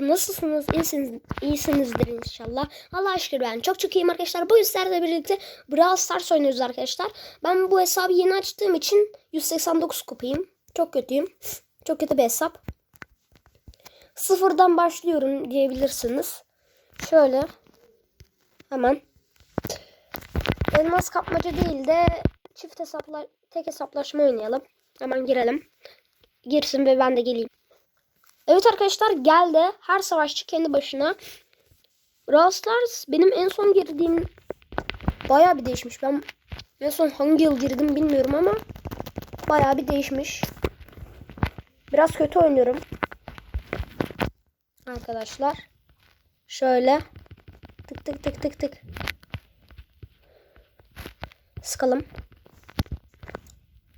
arkadaşlar nasılsınız? İyisiniz, iyisinizdir inşallah. Allah'a şükür ben çok çok iyiyim arkadaşlar. Bu sizlerle birlikte Brawl Stars oynuyoruz arkadaşlar. Ben bu hesabı yeni açtığım için 189 kupayım. Çok kötüyüm. Çok kötü bir hesap. Sıfırdan başlıyorum diyebilirsiniz. Şöyle. Hemen. Elmas kapmaca değil de çift hesapla tek hesaplaşma oynayalım. Hemen girelim. Girsin ve ben de geleyim. Evet arkadaşlar geldi. Her savaşçı kendi başına. Brawl Stars benim en son girdiğim bayağı bir değişmiş. Ben en son hangi yıl girdim bilmiyorum ama bayağı bir değişmiş. Biraz kötü oynuyorum. Arkadaşlar. Şöyle. Tık tık tık tık tık. Sıkalım.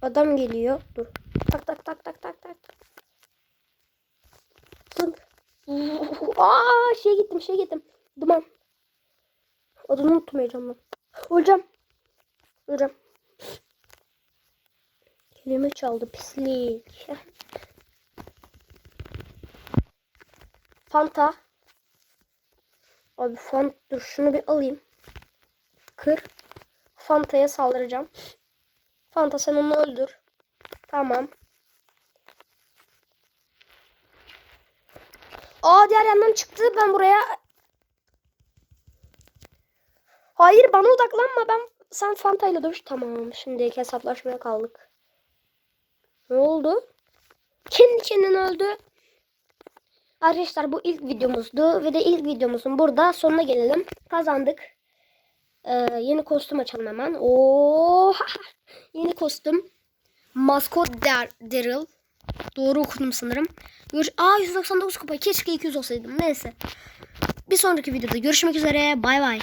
Adam geliyor. Dur. Tak tak tak tak tak tak. Zınk. Aa şey gittim şey gittim. Duman. Adını unuttum heyecanla. Öleceğim. Öleceğim. Kelime çaldı pislik. Fanta. Abi Fanta dur şunu bir alayım. Kır. Fanta'ya saldıracağım. Fanta sen onu öldür. Tamam. Aa diğer yandan çıktı. Ben buraya Hayır bana odaklanma. Ben sen Fanta ile dövüş. Tamam. Şimdi hesaplaşmaya kaldık. Ne oldu? Kendi kendine öldü. Arkadaşlar bu ilk videomuzdu ve de ilk videomuzun burada sonuna gelelim. Kazandık. Ee, yeni kostüm açalım hemen. Oo, yeni kostüm. Maskot Daryl. Doğru okudum sanırım. Görüş Aa 199 kupa. Keşke 200 olsaydım. Neyse. Bir sonraki videoda görüşmek üzere. Bay bay.